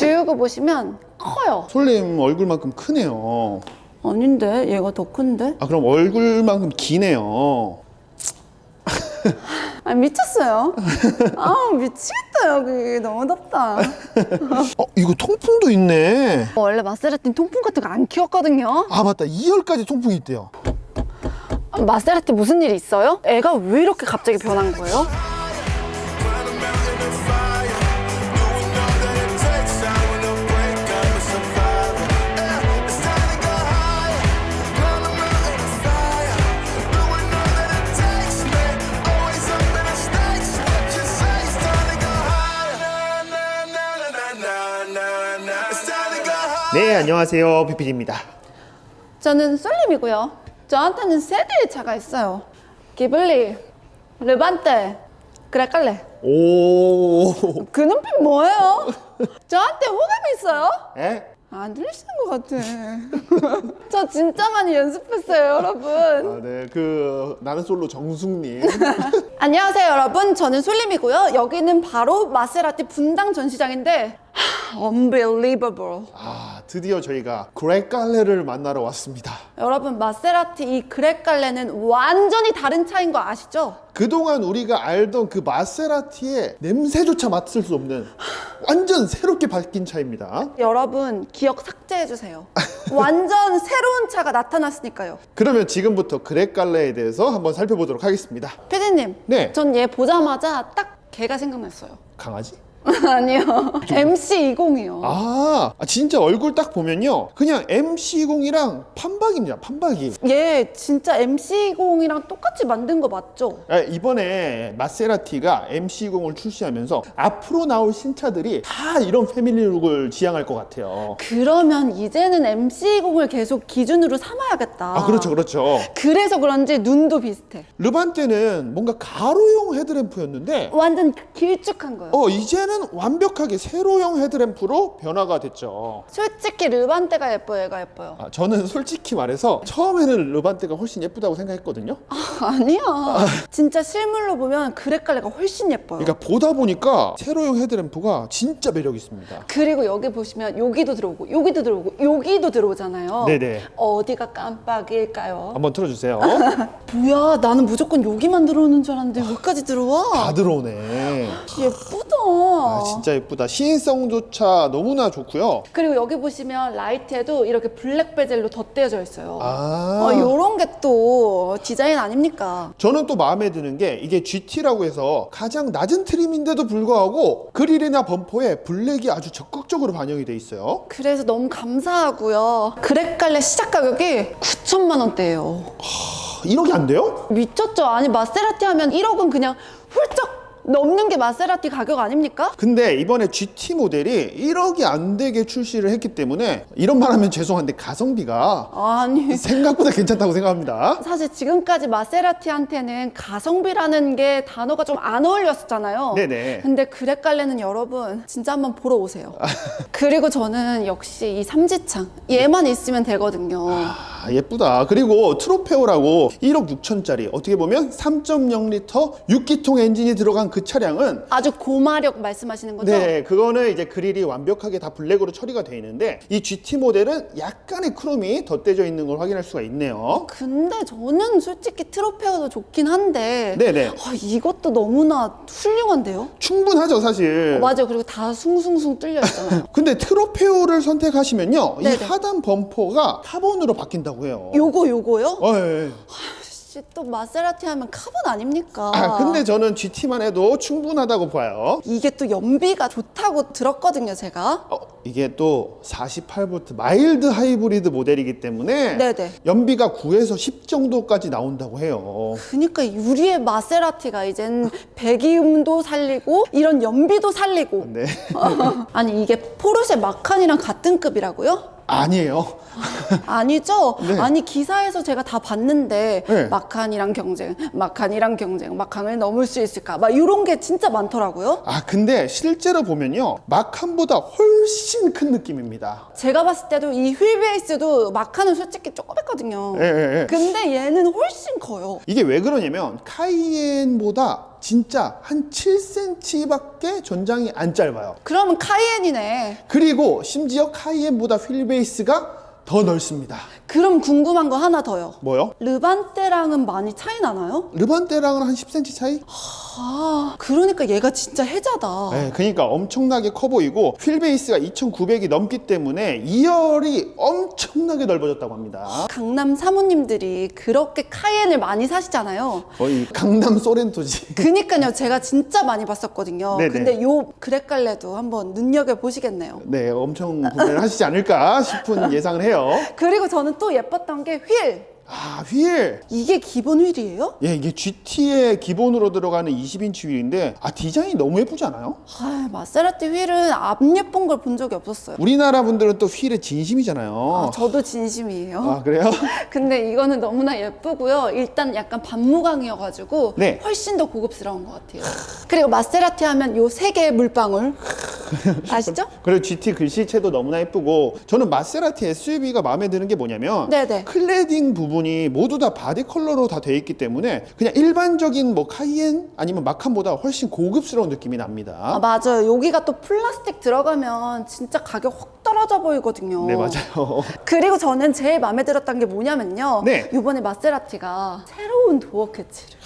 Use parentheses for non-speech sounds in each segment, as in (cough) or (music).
지우고 보시면 커요. 솔님 얼굴만큼 크네요. 아닌데 얘가 더 큰데? 아 그럼 얼굴만큼 기네요. 아 미쳤어요. 아 미치겠다 여기 너무 덥다. 어 이거 통풍도 있네. 원래 마세라틴 통풍 같은 거 안 키웠거든요. 아 맞다 2열까지 통풍이 있대요. 아, 마세라티 무슨 일이 있어요? 애가 왜 이렇게 갑자기 변한 거예요? 네 안녕하세요 피피입니다. 저는 솔림이고요. 저한테는 세 대의 차가 있어요. 기블리, 르반테, 그레칼레. 오. 그 눈빛 뭐예요? 저한테 호감이 있어요? 에? 안 들리시는 것 같아. 저 진짜 많이 연습했어요, 여러분. 아, 네, 그 나는 솔로 정숙님. (laughs) 안녕하세요, 여러분. 저는 솔림이고요. 여기는 바로 마세라티 분당 전시장인데, 하, unbelievable. 아, 드디어 저희가 그레칼레를 만나러 왔습니다. 여러분, 마세라티 이 그렉 갈레는 완전히 다른 차인 거 아시죠? 그동안 우리가 알던 그 마세라티의 냄새조차 맡을 수 없는 완전 새롭게 바뀐 차입니다. 여러분, 기억 삭제해 주세요. 완전 (laughs) 새로운 차가 나타났으니까요. 그러면 지금부터 그레칼레에 대해서 한번 살펴보도록 하겠습니다. 피디님, 네. 전 얘 보자마자 딱 걔가 생각났어요. 강아지? (laughs) 아니요. MC20이요. 아, 아, 진짜 얼굴 딱 보면요. 그냥 MC0이랑 판박입니다. 판박이. 얘 진짜 MC20이랑 똑같이 만든 거 맞죠? 아, 이번에 마세라티가 MC0을 출시하면서 앞으로 나올 신차들이 다 이런 패밀리룩을 지향할 것 같아요. 그러면 이제는 MC20을 계속 기준으로 삼아야겠다. 아, 그렇죠, 그렇죠. 그래서 그런지 눈도 비슷해. 르반테는 뭔가 가로형 헤드램프였는데 완전 길쭉한 거예요. 어 이제는 완벽하게 세로형 헤드램프로 변화가 됐죠. 솔직히 르반테가 예뻐요, 얘가 예뻐요. 아, 저는 솔직히 말해서 처음에는 르반테가 훨씬 예쁘다고 생각했거든요. 아니야. 진짜 실물로 보면 그레칼레가 훨씬 예뻐요. 그러니까 보다 보니까 세로형 헤드램프가 진짜 매력 있습니다. 그리고 여기 보시면 여기도 들어오고 여기도 들어오고 여기도 들어오잖아요. 네네. 어디가 깜빡일까요? 한번 틀어주세요. (laughs) 뭐야 나는 무조건 여기만 들어오는 줄 알았는데 여기까지 들어와? 다 들어오네. 예쁘다. 아 진짜 예쁘다. 시인성조차 너무나 좋고요. 그리고 여기 보시면 라이트에도 이렇게 블랙 베젤로 덧대어져 있어요. 아. 어, 요런 게 또 디자인 아닙니까? 저는 또 마음에 드는 게 이게 GT라고 해서 가장 낮은 트림인데도 불구하고 그릴이나 범퍼에 블랙이 아주 적극적으로 반영이 돼 있어요. 그래서 너무 감사하고요. 그렉갈레 시작 가격이 9천만 원대예요. 1억이 안 돼요? 미쳤죠? 아니 마세라티 하면 1억은 그냥 훌쩍 넘는 게 마세라티 가격 아닙니까? 근데 이번에 GT 모델이 1억이 안 되게 출시를 했기 때문에 이런 말 하면 죄송한데 가성비가 아니 생각보다 괜찮다고 생각합니다. 사실 지금까지 마세라티한테는 가성비라는 게 단어가 좀 안 어울렸었잖아요. 네네. 근데 그렉갈레는 여러분 진짜 한번 보러 오세요. 그리고 저는 역시 이 삼지창 얘만 있으면 되거든요. 아, 예쁘다. 그리고 트로페오라고 1억 6천짜리 어떻게 보면 3.0리터 6기통 엔진이 들어간 그 차량은 아주 고마력 말씀하시는 거죠? 네, 그거는 이제 그릴이 완벽하게 다 블랙으로 처리가 돼 있는데 이 GT 모델은 약간의 크롬이 덧대져 있는 걸 확인할 수가 있네요. 근데 저는 솔직히 트로페어도 좋긴 한데 네네. 아, 이것도 너무나 훌륭한데요? 충분하죠, 사실. 어, 맞아요. 그리고 다 숭숭숭 뚫려 있잖아요. (laughs) 근데 트로페오를 선택하시면요, 이 네네. 하단 범퍼가 카본으로 바뀐다고 해요. 요거 요거요? 어, 예, 예. 씨, 또 마세라티 하면 카본 아닙니까? 아, 근데 저는 GT만 해도 충분하다고 봐요. 이게 또 연비가 좋다고 들었거든요, 제가. 어, 이게 또 48V 마일드 하이브리드 모델이기 때문에 네네. 연비가 9에서 10 정도까지 나온다고 해요. 그니까 유리의 마세라티가 이젠 배기음도 살리고 이런 연비도 살리고 네. (laughs) 아니 이게 포르쉐 마칸이랑 같은 급이라고요? 아니에요. 아니죠? 네. 아니 기사에서 제가 다 봤는데 네. 마칸이랑 경쟁, 마칸이랑 경쟁, 마칸을 넘을 수 있을까? 막 이런 게 진짜 많더라고요. 아, 근데 실제로 보면요. 마칸보다 훨씬 큰 느낌입니다. 제가 봤을 때도 이 휠베이스도 마칸은 솔직히 조그맣거든요. 예, 예, 예. 근데 얘는 훨씬 커요. 이게 왜 그러냐면 카이엔보다 진짜 한 7cm밖에 전장이 안 짧아요. 그러면 카이엔이네. 그리고 심지어 카이엔보다 휠베이스가 더 넓습니다. 그럼 궁금한 거 하나 더요. 뭐요? 르반떼랑은 많이 차이 나나요? 르반떼랑은 한 10cm 차이? 아, 그러니까 얘가 진짜 해자다. 네, 그러니까 엄청나게 커 보이고 휠 베이스가 2,900이 넘기 때문에 2열이 엄청나게 넓어졌다고 합니다. 강남 사모님들이 그렇게 카이엔을 많이 사시잖아요. 거의 강남 소렌토지. (laughs) 그니까요, 제가 진짜 많이 봤었거든요. 네네. 근데 요 그렉갈래도 한번 눈여겨 보시겠네요. 네, 엄청 구매를 하시지 않을까 싶은 (laughs) 예상을 해요. 그리고 저는 또 예뻤던 게 휠. 아, 휠. 이게 기본 휠이에요? 예, 이게 GT에 기본으로 들어가는 20인치 휠인데 아 디자인이 너무 예쁘지 않아요? 아, 마세라티 휠은 앞 예쁜 걸 본 적이 없었어요. 우리나라 분들은 또 휠에 진심이잖아요. 아, 저도 진심이에요. 아, 그래요? (laughs) 근데 이거는 너무나 예쁘고요. 일단 약간 반무광이어가지고 네. 훨씬 더 고급스러운 것 같아요. 그리고 마세라티 하면 요 세 개의 물방울 (laughs) 아시죠? 그리고 GT 글씨체도 너무나 예쁘고 저는 마세라티 SUV가 마음에 드는 게 뭐냐면 네네. 클레딩 부분 이 모두 다 바디 컬러로 다 돼 있기 때문에 그냥 일반적인 뭐 카이엔 아니면 마칸보다 훨씬 고급스러운 느낌이 납니다. 아 맞아요. 여기가 또 플라스틱 들어가면 진짜 가격 확 떨어져 보이거든요. 네 맞아요. (laughs) 그리고 저는 제일 마음에 들었던 게 뭐냐면요. 네. 이번에 마세라티가 새로운 도어 캐치를.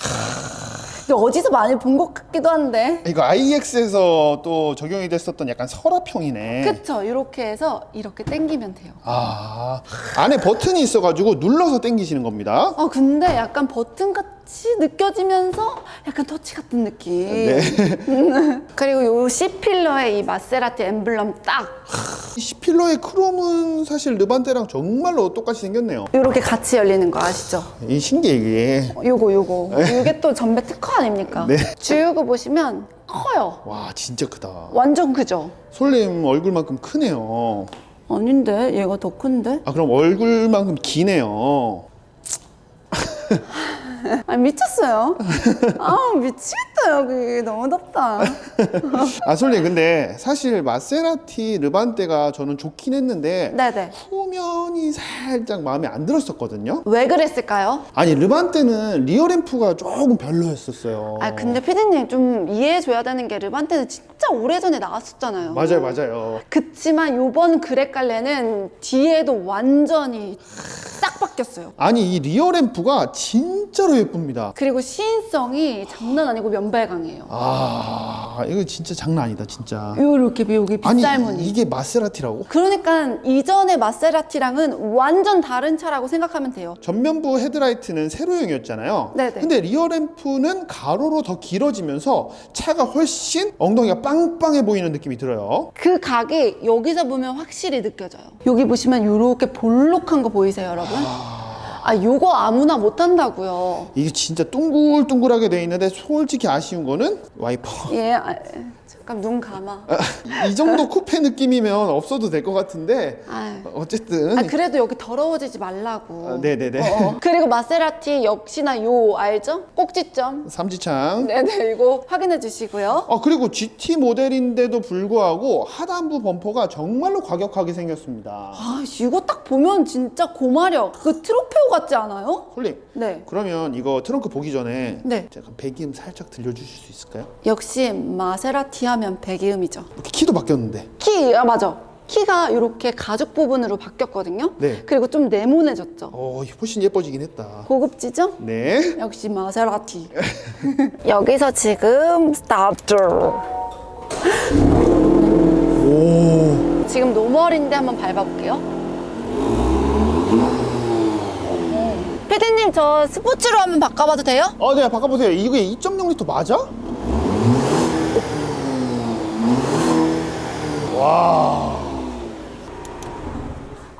근데 어디서 많이 본 것 같기도 한데. 이거 IX에서 또 적용이 됐었던 약간 서랍형이네. 그쵸. 이렇게 해서 이렇게 당기면 돼요. 아 안에 버튼이 있어가지고 눌러서 당기시는 겁니다. 아 근데 약간 버튼 같이 느껴지면서 약간 터치 같은 느낌. 네. (laughs) 그리고 요 C 필러의 이 마세라티 엠블럼 딱이 C필러의 크롬은 사실 르반테랑 정말로 똑같이 생겼네요. 이렇게 같이 열리는 거 아시죠? 이 신기해 이게. 어, 요거 요거. 이게 또 전배 특허 아닙니까? 네. 주유구 보시면 커요. 와 진짜 크다. 완전 크죠? 솔님 얼굴만큼 크네요. 아닌데 얘가 더 큰데? 아 그럼 얼굴만큼 기네요. (laughs) (laughs) 아 미쳤어요. 아 미치겠다 여기 너무 덥다. (laughs) 아 솔님 근데 사실 마세라티 르반테가 저는 좋긴 했는데 네네. 후면이 살짝 마음에 안 들었었거든요. 왜 그랬을까요? 아니 르반테는 리어램프가 조금 별로였었어요. 아 근데 피디님 좀 이해해줘야 되는 게 르반테는 진짜 오래전에 나왔었잖아요. 맞아요 맞아요. 그치만 요번 그렉갈레는 뒤에도 완전히 싹 바뀌었어요. 아니 이 리어 램프가 진짜로 예쁩니다. 그리고 시인성이 장난 아니고 면발강해요. 아 이거 진짜 장난 아니다 진짜. 요렇게 여기 아니 빗살무늬. 이게 마세라티라고? 그러니까 이전의 마세라티랑은 완전 다른 차라고 생각하면 돼요. 전면부 헤드라이트는 세로형이었잖아요. 네네. 근데 리어램프는 가로로 더 길어지면서 차가 훨씬 엉덩이가 빵빵해 보이는 느낌이 들어요. 그 각이 여기서 보면 확실히 느껴져요. 여기 보시면 이렇게 볼록한 거 보이세요, 여러분? 아, 요거 아무나 못 한다고요. 이게 진짜 둥글둥글하게 돼 있는데 솔직히 아쉬운 거는 와이퍼. (laughs) 예, 아, 잠깐 눈 감아. 이 정도 쿠페 느낌이면 없어도 될 것 같은데 아유. 어쨌든 아, 그래도 여기 더러워지지 말라고. 아, 네네네. 어. (laughs) 그리고 마세라티 역시나 요 알죠? 꼭지점. 삼지창. 네네, 이거 확인해 주시고요. 어 그리고 GT 모델인데도 불구하고 하단부 범퍼가 정말로 과격하게 생겼습니다. 아, 이거 딱 보면 진짜 고마력. 그 트로페오 같지 않아요? 홀님 네. 그러면 이거 트렁크 보기 전에 네. 제가 배기음 살짝 들려주실 수 있을까요? 역시 마세라티 하면 배기음이죠. 이렇게 키도 바뀌었는데 키, 아, 맞아. 키가 이렇게 가죽 부분으로 바뀌었거든요. 네. 그리고 좀 네모내졌죠. 어 훨씬 예뻐지긴 했다. 고급지죠? 네. 역시 마세라티. (laughs) 여기서 지금 스탑 오. 지금 노멀인데 한번 밟아볼게요. 피디님 저 스포츠로 한번 바꿔봐도 돼요? 아, 네, 바꿔보세요. 이게 2.0L 맞아? 와.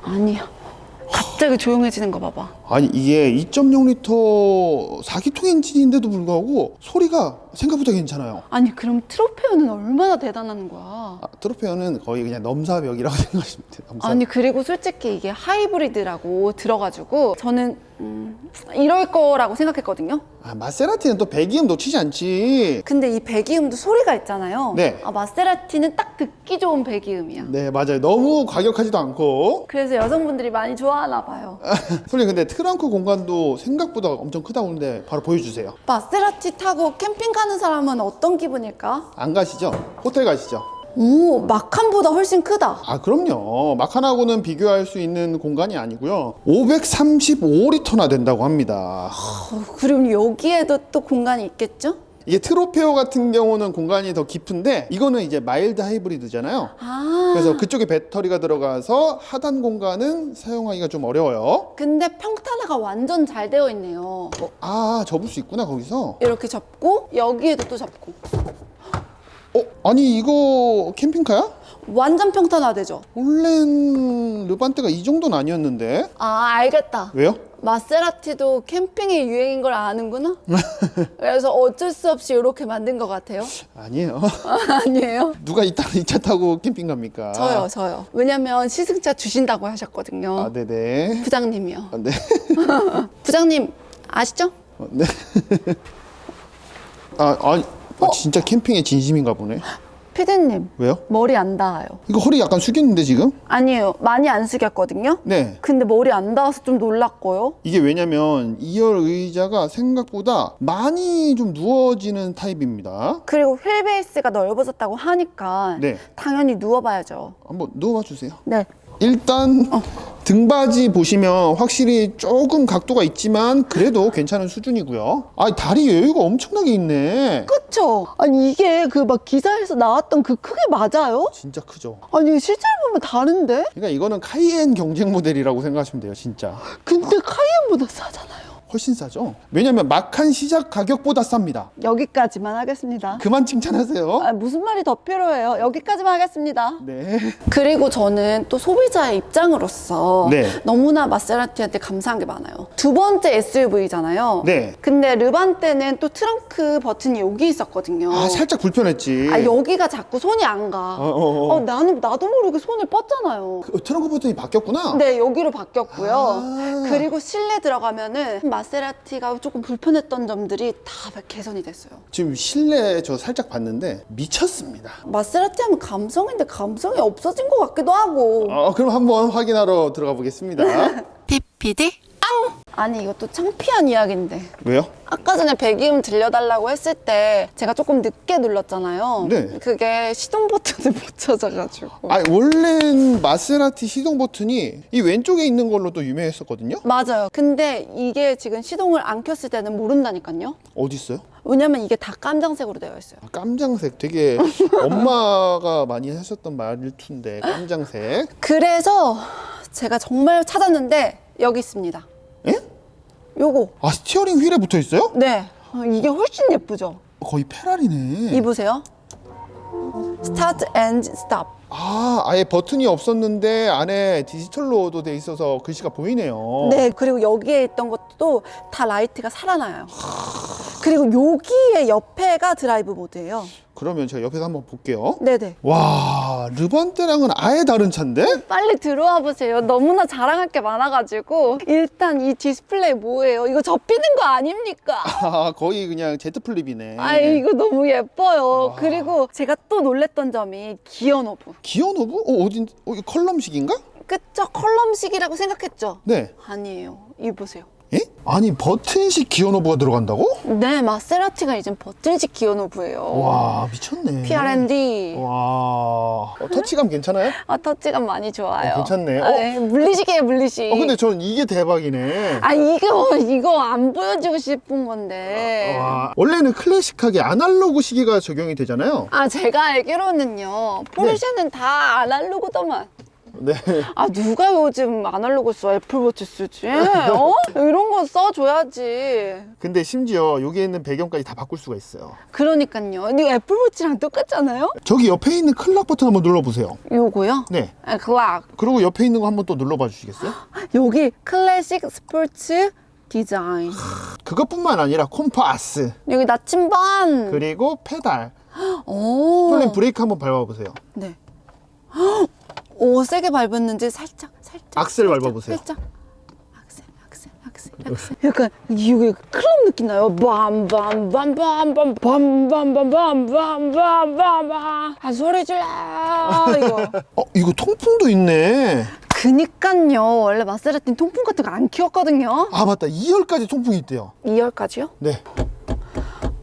아니야. 갑자기 조용해지는 거 봐봐. 아니, 이게 2.0L 4기통 엔진인데도 불구하고 소리가 생각보다 괜찮아요. 아니 그럼 트로페오는 얼마나 대단한 거야? 아, 트로페어는 거의 그냥 넘사벽이라고 (laughs) 생각하시면 돼요. 넘사. 아니 그리고 솔직히 이게 하이브리드라고 들어가지고 저는 음, 이럴 거라고 생각했거든요. 아, 마세라티는 또 배기음 놓치지 않지. 근데 이 배기음도 소리가 있잖아요. 네. 아 마세라티는 딱 듣기 좋은 배기음이야. 네, 맞아요. 너무 과격하지도 않고. 그래서 여성분들이 많이 좋아하나 봐요. (laughs) 솔님 근데 트렁크 공간도 생각보다 엄청 크다고 하는데 바로 보여주세요. 마세라티 타고 캠핑 가는 사람은 어떤 기분일까? 안 가시죠? 호텔 가시죠? 오, 마칸보다 훨씬 크다. 아 그럼요. 마칸하고는 비교할 수 있는 공간이 아니고요. 535리터나 된다고 합니다. 어, 그럼 여기에도 또 공간이 있겠죠? 이게 트로페오 같은 경우는 공간이 더 깊은데 이거는 이제 마일드 하이브리드잖아요. 아, 그래서 그쪽에 배터리가 들어가서 하단 공간은 사용하기가 좀 어려워요. 근데 평탄화가 완전 잘 되어 있네요. 어, 아 접을 수 있구나 거기서. 이렇게 접고 여기에도 또 접고 어 아니 이거 캠핑카야? 완전 평탄화 되죠? 원래는 르반떼가 이 정도는 아니었는데 아 알겠다. 왜요? 마세라티도 캠핑이 유행인 걸 아는구나. (laughs) 그래서 어쩔 수 없이 이렇게 만든 것 같아요. 아니에요. (laughs) 아, 아니에요? 누가 이따 이차 타고 캠핑 갑니까? 저요, 저요. 왜냐면 시승차 주신다고 하셨거든요. 아 네네. 부장님이요. 아, 네. (laughs) 부장님 아시죠? 어, 네. 아 아니 아, 진짜 캠핑에 진심인가 보네. 피디님 왜요? 머리 안 닿아요. 이거 허리 약간 숙였는데 지금? 아니에요. 많이 안 숙였거든요. 네. 근데 머리 안 닿아서 좀 놀랐고요. 이게 왜냐면 2열 의자가 생각보다 많이 좀 누워지는 타입입니다. 그리고 휠베이스가 넓어졌다고 하니까 네. 당연히 누워봐야죠. 한번 누워봐 주세요. 네. 일단 등받이 보시면 확실히 조금 각도가 있지만 그래도 괜찮은 수준이고요. 아 다리 여유가 엄청나게 있네. 그쵸? 아니 이게 그 막 기사에서 나왔던 그 크게 맞아요? 진짜 크죠. 아니 실제로 보면 다른데? 그러니까 이거는 카이엔 경쟁 모델이라고 생각하시면 돼요, 진짜. 근데 카이엔보다 싸잖아요. 훨씬 싸죠. 왜냐면 막한 시작 가격보다 쌉니다. 여기까지만 하겠습니다. 그만 칭찬하세요. 아, 무슨 말이 더 필요해요? 여기까지만 하겠습니다. 네. 그리고 저는 또 소비자의 입장으로서 네. 너무나 마세라티한테 감사한 게 많아요. 두 번째 SUV잖아요. 네. 근데 르반 때는 또 트렁크 버튼이 여기 있었거든요. 아 살짝 불편했지. 아, 여기가 자꾸 손이 안 가. 어, 어, 어. 나는 나도 모르게 손을 뻗잖아요. 그 트렁크 버튼이 바뀌었구나. 네, 여기로 바뀌었고요. 아. 그리고 실내 들어가면은 마세라티가 조금 불편했던 점들이 다 개선이 됐어요. 지금 실내 저 살짝 봤는데 미쳤습니다. 마세라티 하면 감성인데 감성이 없어진 것 같기도 하고. 어, 그럼 한번 확인하러 들어가 보겠습니다. (laughs) PPD? 앙! 아니 이것도 창피한 이야기인데 왜요? 아까 전에 배기음 들려달라고 했을 때 제가 조금 늦게 눌렀잖아요 네. 그게 시동 버튼을 (laughs) 못 찾아가지고 아 원래는 마세라티 시동 버튼이 이 왼쪽에 있는 걸로 또 유명했었거든요. 맞아요 근데 이게 지금 시동을 안 켰을 때는 모른다니까요 어디 있어요? 왜냐면 이게 다 깜장색으로 되어 있어요 아, 깜장색 되게 (laughs) 엄마가 많이 하셨던 말투인데 깜장색. 그래서 제가 정말 찾았는데 여기 있습니다 예? 요거 아 스티어링 휠에 붙어 있어요? 네 어, 이게 훨씬 예쁘죠 거의 페라리네. 입으세요 스타트 앤 스탑 아 아예 버튼이 없었는데 안에 디지털로도 돼 있어서 글씨가 보이네요. 네, 그리고 여기에 있던 것도 다 라이트가 살아나요. 그리고 여기에 옆에가 드라이브 모드예요. 그러면 제가 옆에서 한번 볼게요. 네네. 와 르반떼랑은 아예 다른 차인데? 빨리 들어와 보세요. 너무나 자랑할 게 많아가지고. 일단 이 디스플레이 뭐예요? 이거 접히는 거 아닙니까? (laughs) 아 거의 그냥 제트 플립이네. 아, 이거 너무 예뻐요. 그리고 제가 또 놀랬던 점이 기어 노브. 기어 노브? 어 어딘? 어 이거 컬럼식인가? 그쵸? 컬럼식이라고 생각했죠? 네. 아니에요. 이 보세요. 예? 아니 버튼식 기어 노브가 들어간다고? 네, 마세라티가 이젠 버튼식 기어 노브예요. 와 미쳤네. P.R.N.D. 와 어, 터치감 괜찮아요? 아 터치감 많이 좋아요. 어, 괜찮네. 아, 어? 네, 물리식이에요 물리식. 어 근데 저는 이게 대박이네. 아 이거 이거 안 보여주고 싶은 건데. 와 원래는 클래식하게 아날로그 시계가 적용이 되잖아요. 아 제가 알기로는요 포르쉐는 다 아날로그더만. 네. 아 누가 요즘 아날로그 써 애플워치 쓰지? 어? 이런 거 써줘야지. 근데 심지어 여기에 있는 배경까지 다 바꿀 수가 있어요. 그러니까요. 이거 애플워치랑 똑같잖아요? 저기 옆에 있는 클락 버튼 한번 눌러보세요. 요거요? 네. 아, 클락. 그리고 옆에 있는 거 한번 또 눌러봐 주시겠어요? 여기 (gasps) 클래식 스포츠 디자인. 그것뿐만 아니라 콤파스 여기 나침반. 그리고 페달 (gasps) 오. 스톨린 브레이크 한번 밟아보세요. 네. (gasps) 오 세게 밟았는지 살짝 살짝 악셀 밟아보세요. 살짝 악셀 악셀 악셀 악셀 약간 이게 클럽 느낌 나요 빰빰빰빰빰빰빰빰빰빰빰빰빰 아 소리 질러 이거 어 이거 통풍도 있네. 그니깐요. 원래 마세라티는 통풍 같은 거 안 키웠거든요. 아 맞다 2열까지 통풍이 있대요 2열까지요? 네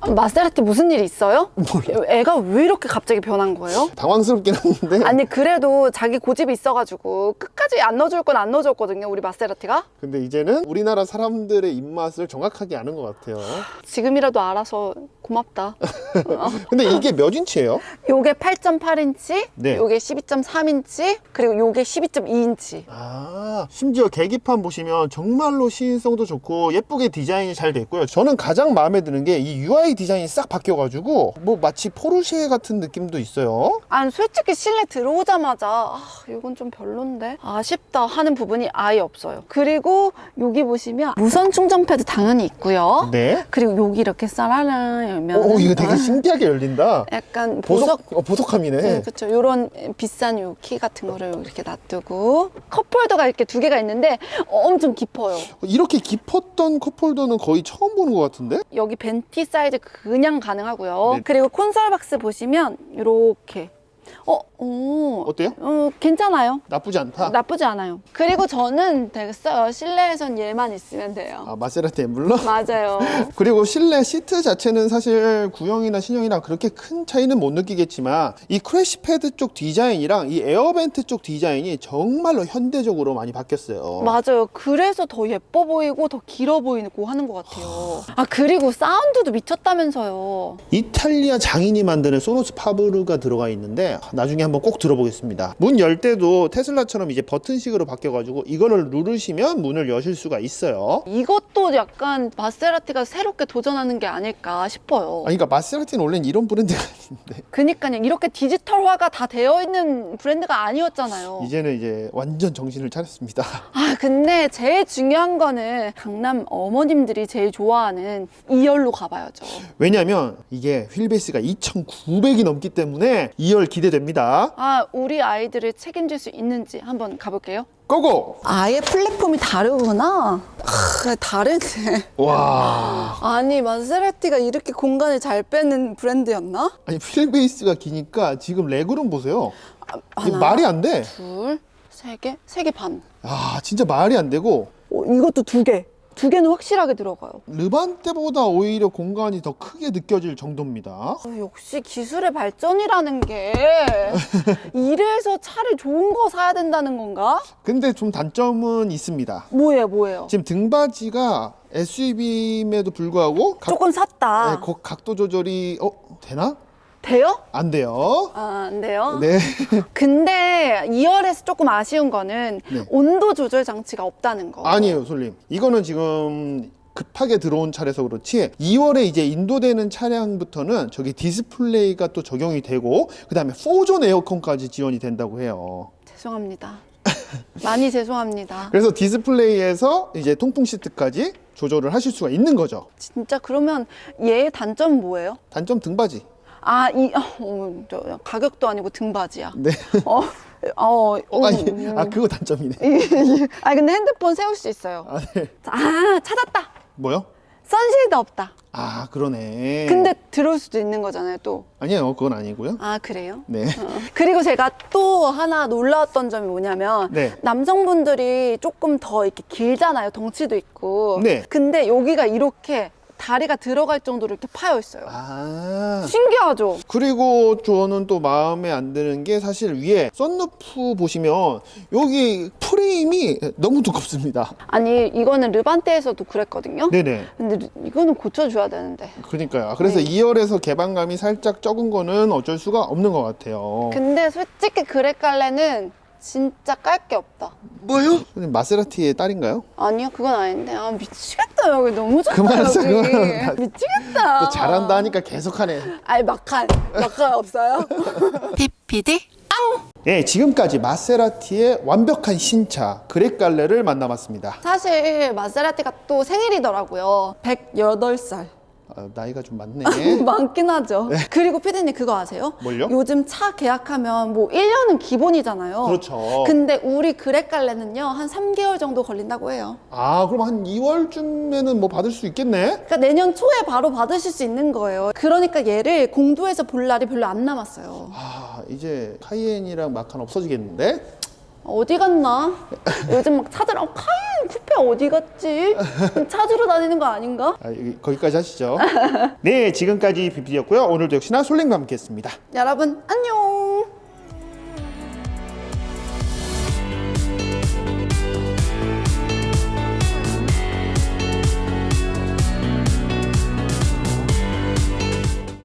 마세라티 무슨 일이 있어요? 몰라. 애가 왜 이렇게 갑자기 변한 거예요? 당황스럽긴 한데 아니 그래도 자기 고집이 있어가지고 끝까지 안 넣어줄 건 안 넣어줬거든요 우리 마세라티가 근데 이제는 우리나라 사람들의 입맛을 정확하게 아는 것 같아요 지금이라도 알아서 고맙다 (laughs) 근데 이게 몇 인치예요? 요게 8.8인치 네. 요게 12.3인치 그리고 요게 12.2인치 아 심지어 계기판 보시면 정말로 시인성도 좋고 예쁘게 디자인이 잘 됐고요 저는 가장 마음에 드는 게 이 UI 디자인이 싹 바뀌어가지고 뭐 마치 포르쉐 같은 느낌도 있어요. 아니 솔직히 실내 들어오자마자 아 이건 좀 별론데? 아쉽다 하는 부분이 아예 없어요. 그리고 여기 보시면 무선 충전 패드 당연히 있고요. 네. 그리고 여기 이렇게 쌀아라 열면 오 이거 되게 신기하게 열린다. 약간 보석 보석 어, 보석함이네. 네, 그렇죠. 이런 비싼 요 키 같은 거를 이렇게 놔두고 컵홀더가 이렇게 두 개가 있는데 엄청 깊어요. 이렇게 깊었던 컵홀더는 거의 처음 보는 것 같은데? 여기 벤티 사이즈 그냥 가능하고요. 네. 그리고 콘솔 박스 보시면 이렇게 어, 오, 어때요? 어, 괜찮아요. 나쁘지 않다 나쁘지 않아요. 그리고 저는 됐어요. 실내에선 얘만 있으면 돼요. 아 마세라티 엠블럼 맞아요. (laughs) 그리고 실내 시트 자체는 사실 구형이나 신형이랑 그렇게 큰 차이는 못 느끼겠지만 이 크래시 패드 쪽 디자인이랑 이 에어벤트 쪽 디자인이 정말로 현대적으로 많이 바뀌었어요. 맞아요. 그래서 더 예뻐 보이고 더 길어 보이고 하는 것 같아요. 아 그리고 사운드도 미쳤다면서요. 이탈리아 장인이 만드는 소노스 파브르가 들어가 있는데 나중에 한번 꼭 들어보겠습니다. 문 열 때도 테슬라처럼 이제 버튼식으로 바뀌어가지고 이거를 누르시면 문을 여실 수가 있어요. 이것도 약간 마세라티가 새롭게 도전하는 게 아닐까 싶어요. 아니, 그러니까 마세라티는 원래는 이런 브랜드가 (laughs) 아닌데 그니까요. 이렇게 디지털화가 다 되어 있는 브랜드가 아니었잖아요. 이제는 이제 완전 정신을 차렸습니다. (laughs) 아, 근데 제일 중요한 거는 강남 어머님들이 제일 좋아하는 2열로 가봐야죠. 왜냐면 이게 휠베이스가 2,900이 넘기 때문에 2열 기대 됩니다. 아, 우리 아이들을 책임질 수 있는지 한번 가볼게요. 고고! 아예 플랫폼이 다르구나. 아, 다르네. 와. 아니, 마세라티가 이렇게 공간을 잘 빼는 브랜드였나? 아니 휠베이스가 기니까 지금 레그룸 보세요. 이게 하나. 말이 안 돼. 둘, 세 개, 세 개 반. 아 진짜 말이 안 되고 어, 이것도 두 개. 두 개는 확실하게 들어가요. 르반 때보다 오히려 공간이 더 크게 느껴질 정도입니다. 어, 역시 기술의 발전이라는 게 (laughs) 이래서 차를 좋은 거 사야 된다는 건가? 근데 좀 단점은 있습니다. 뭐예요, 뭐예요? 지금 등받이가 SUV임에도 불구하고 각, 조금 샀다. 네, 거- 각도 조절이 어 되나? 돼요? 안 돼요. 아, 안 돼요? 네. 근데 2열에서 조금 아쉬운 거는 네. 온도 조절 장치가 없다는 거. 아니에요, 솔님. 이거는 지금 급하게 들어온 차라서 그렇지 2월에 이제 인도되는 차량부터는 저기 디스플레이가 또 적용이 되고 그다음에 4존 에어컨까지 지원이 된다고 해요. 죄송합니다. (laughs) 많이 죄송합니다. 그래서 디스플레이에서 이제 통풍 시트까지 조절을 하실 수가 있는 거죠. 진짜 그러면 얘의 단점은 뭐예요? 단점 등받이. 아, 이 어, 저, 가격도 아니고 등받이야. 네. 어, 어, 어, (laughs) 아니, 음. 아 그거 단점이네. 아 근데 핸드폰 세울 수 있어요. 아, 네. 아 찾았다. 뭐요? 선실드 없다. 아 그러네. 근데 들어올 수도 있는 거잖아요 또. 아니에요, 그건 아니고요. 아 그래요? 네. 어. 그리고 제가 또 하나 놀라웠던 점이 뭐냐면 네. 남성분들이 조금 더 이렇게 길잖아요 덩치도 있고 네. 근데 여기가 이렇게 다리가 들어갈 정도로 이렇게 파여 있어요 아. 신기하죠? 그리고 저는 또 마음에 안 드는 게 사실 위에 썬루프 보시면 여기 프레임이 너무 두껍습니다. 아니 이거는 르반테에서도 그랬거든요 네네. 근데 르- 이거는 고쳐줘야 되는데 그러니까요. 그래서 네. 2열에서 개방감이 살짝 적은 거는 어쩔 수가 없는 것 같아요. 근데 솔직히 그레칼레는 진짜 깔 게 없다 뭐요? 마세라티의 딸인가요? 아니요 그건 아닌데 아 미치겠다 여기 너무 좋다 그만하세요, 여기 그만. 미치겠다 또 잘한다 하니까 계속하네. 아니 막한 막한 없어요? (laughs) PPD 예, 지금까지 마세라티의 완벽한 신차 그렉 갈레를 만나봤습니다. 사실 마세라티가 또 생일이더라고요 108살 아, 나이가 좀 많네. (laughs) 많긴 하죠 그리고 피디님 그거 아세요? 뭘요? 요즘 차 계약하면 뭐 1년은 기본이잖아요 그렇죠. 근데 우리 그레칼레는요 한 3개월 정도 걸린다고 해요 아, 그럼 한 2월쯤에는 뭐 받을 수 있겠네? 그러니까 내년 초에 바로 받으실 수 있는 거예요 그러니까 얘를 공도에서 볼 날이 별로 안 남았어요 아, 이제 카이엔이랑 마칸 없어지겠는데? 어디 갔나? 요즘 막 찾으러 어, 카인 쿠페 어디 갔지? 찾으러 다니는 거 아닌가? 아, 여기, 거기까지 하시죠. 네, 지금까지 비피였고요. 오늘도 역시나 솔랭과 함께했습니다. 여러분 안녕.